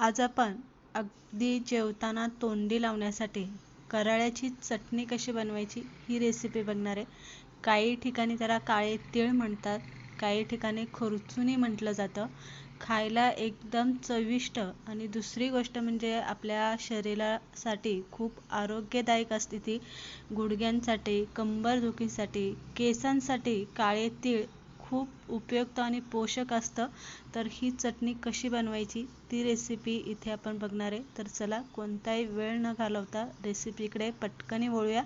आज आपण अगदी जेवताना तोंडी लावण्यासाठी कराळ्याची चटणी कशी बनवायची ही रेसिपी बघणार आहे. काही ठिकाणी त्याला काळे तीळ म्हणतात काही ठिकाणी खुरचुनी म्हटलं जातं. खायला एकदम चविष्ट आणि दुसरी गोष्ट म्हणजे आपल्या शरीरासाठी खूप आरोग्यदायक असते ती. गुडघ्यांसाठी कंबरदुखीसाठी केसांसाठी काळे तीळ खूप उपयुक्त आणि पोषक असतं तर ही चटणी कशी बनवायची ती रेसिपी इथे आपण बघणार आहे. तर चला कोणताही वेळ न घालवता रेसिपीकडे पटकन वळूया.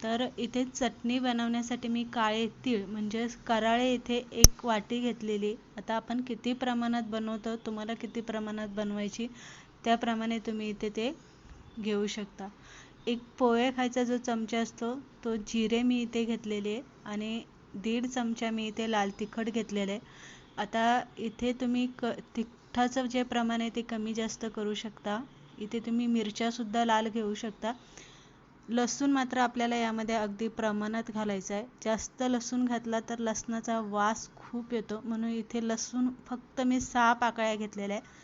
तर इथे चटणी बनवण्यासाठी मी काळे तीळ म्हणजेच कराळे इथे एक वाटी घेतलेली. आता आपण किती प्रमाणात बनवतो तुम्हाला किती प्रमाणात बनवायची त्याप्रमाणे तुम्ही इथे ते घेऊ शकता. एक पोहे खायचा जो चमचा असतो तो जिरे मी इथे घेतलेले आहे. आणि दीड चमचा मी इथे लाल तिखट घेतलेलं आहे. आता इथे तुम्ही क तिखटाचं जे प्रमाण आहे ते कमी जास्त करू शकता. इथे तुम्ही मिरच्यासुद्धा लाल घेऊ शकता. लसूण मात्र आपल्याला यामध्ये अगदी प्रमाणात घालायचं आहे. जास्त लसूण घातला तर लसणाचा वास खूप येतो. म्हणून इथे लसूण फक्त मी सहा पाकळ्या घेतलेल्या आहे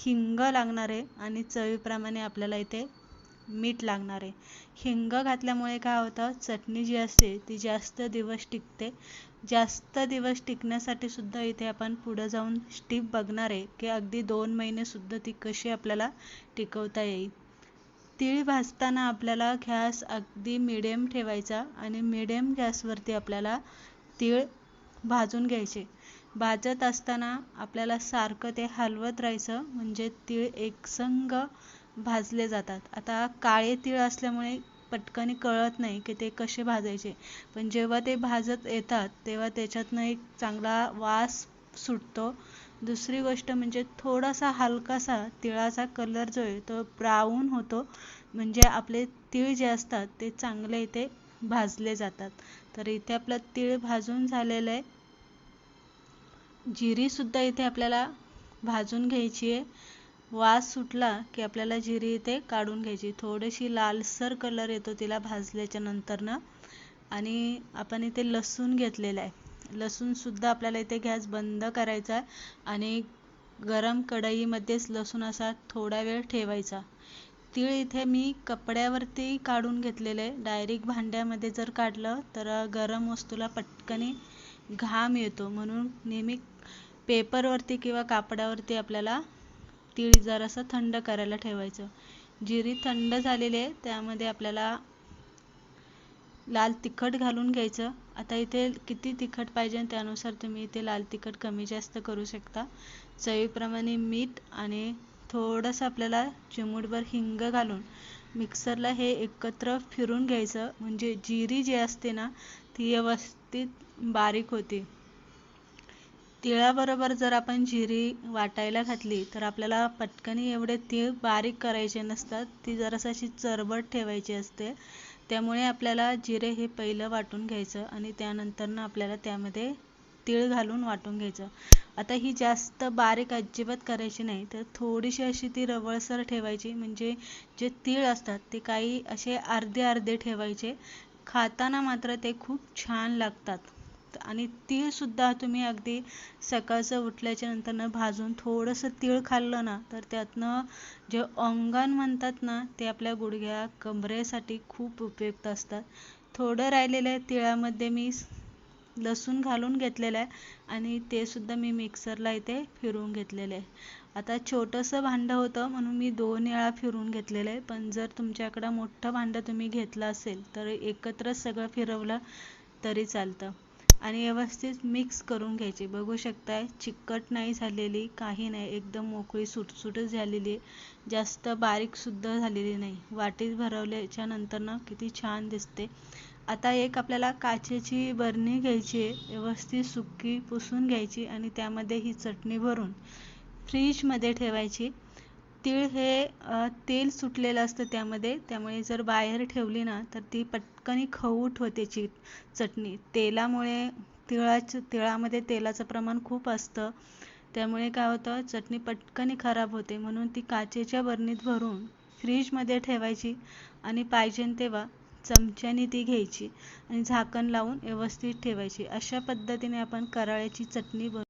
हिंग लागणार आहे आणि चवीप्रमाणे आपल्याला इथे मीठ लागणार आहे. हिंग घातल्यामुळे काय होतं? चटणी जी असते ती जास्त दिवस टिकते. जास्त दिवस टिकण्यासाठी सुद्धा इथे आपण पुढं जाऊन स्टीप बघणार आहे की अगदी दोन महिने सुद्धा ती कशी आपल्याला टिकवता येईल. तीळ भाजताना आपल्याला गॅस अगदी मिडियम ठेवायचा आणि मिडियम गॅसवरती आपल्याला तीळ भाजून घ्यायचे. भाजत असताना आपल्याला सारखं ते हलवत राहायचं म्हणजे तीळ एकसंग भाजले जातात. आता काळे तीळ असल्यामुळे पटकन कळत नाही की ते कसे भाजायचे. पण जेव्हा ते भाजत येतात तेव्हा त्याच्यातनं एक चांगला वास सुटतो. दुसरी गोष्ट म्हणजे थोडासा हलकासा तिळाचा कलर जो आहे तो ब्राऊन होतो. म्हणजे आपले तीळ जे असतात ते चांगले इथे भाजले जातात. तर इथे आपलं तीळ भाजून झालेलं आहे. जिरीसुद्धा इथे आपल्याला भाजून घ्यायची आहे. वास सुटला की आपल्याला जिरी इथे काढून घ्यायची. थोडीशी लालसर कलर येतो तिला भाजल्याच्या नंतरनं. आणि आपण इथे लसूण घेतलेलं आहे. लसूणसुद्धा आपल्याला इथे गॅस बंद करायचा आहे आणि गरम कढईमध्येच लसूण असा थोडा वेळ ठेवायचा. तीळ इथे मी कपड्यावरती काढून घेतलेलं आहे. डायरेक्ट भांड्यामध्ये जर काढलं तर गरम वस्तूला पटकन घाम येतो. म्हणून नेहमी पेपरवरती किंवा कापडावरती आपल्याला तीळ जरासं थंड करायला ठेवायचं. जिरी थंड झालेली आहे त्यामध्ये आपल्याला लाल तिखट घालून घ्यायचं. आता इथे किती तिखट पाहिजे त्यानुसार तुम्ही इथे लाल तिखट कमी जास्त करू शकता. चवीप्रमाणे मीठ आणि थोडंसं आपल्याला चिमूटभर हिंग घालून मिक्सरला हे एकत्र फिरून घ्यायचं. म्हणजे जिरी जी असते ना ती व्यवस्थित बारीक होते. तिळाबरोबर जर आपण जिरी वाटायला घातली तर आपल्याला पटकन एवढे तीळ बारीक करायचे नसतात. ती जराशी अशी चरबट ठेवायची असते. त्यामुळे आपल्याला जिरे हे पहिलं वाटून घ्यायचं आणि त्यानंतरनं आपल्याला त्यामध्ये तीळ घालून वाटून घ्यायचं. आता ही जास्त बारीक अजिबात करायची नाही तर थोडीशी अशी ती रवळसर ठेवायची. म्हणजे जे तीळ असतात ते काही असे अर्धे अर्धे ठेवायचे. खाताना मात्र ते खूप छान लागतात. आणि तीळसुद्धा तुम्ही अगदी सकाळचं उठल्याच्या नंतरनं भाजून थोडंसं तीळ खाल्लं ना तर त्यातनं जे अंगण म्हणतात ना ते आपल्या गुडघ्या कमरेसाठी खूप उपयुक्त असतात. थोडं राहिलेलं तिळामध्ये मी लसूण घालून घेतलेलं आहे आणि ते सुद्धा मी मिक्सरला इथे फिरवून घेतलेलं आहे. आता छोटंसं भांडं होतं म्हणून मी दोन वेळा फिरवून घेतलेलं आहे. पण जर तुमच्याकडं मोठं भांडं तुम्ही घेतलं असेल तर एकत्रच सगळं फिरवलं तरी चालतं. आणि व्यवस्थित मिक्स करून घ्यायची. बघू शकताय चिकट नाही झालेली काही नाही. एकदम मोकळी सुटसुटच झालेली आहे जास्त बारीकसुद्धा झालेली नाही. वाटीत भरवल्याच्या नंतरनं किती छान दिसते. आता एक आपल्याला काचेची बरणी घ्यायची आहे. व्यवस्थित सुकी पुसून घ्यायची आणि त्यामध्ये ही चटणी भरून फ्रीजमध्ये ठेवायची. तीळ हे तेल सुटलेलं असतं त्यामध्ये. त्यामुळे जर बाहेर ठेवली ना तर ती पटकन खवूट होते ची चटणी. तेलामुळे तिळाचं तिळामध्ये तेलाचं प्रमाण खूप असतं. त्यामुळे काय होतं चटणी पटकन खराब होते. म्हणून ती काचेच्या बरणीत भरून फ्रीजमध्ये ठेवायची आणि पाहिजे तेव्हा चमच्याने ती घ्यायची आणि झाकण लावून व्यवस्थित ठेवायची. अशा पद्धतीने आपण कराळ्याची चटणी बनवू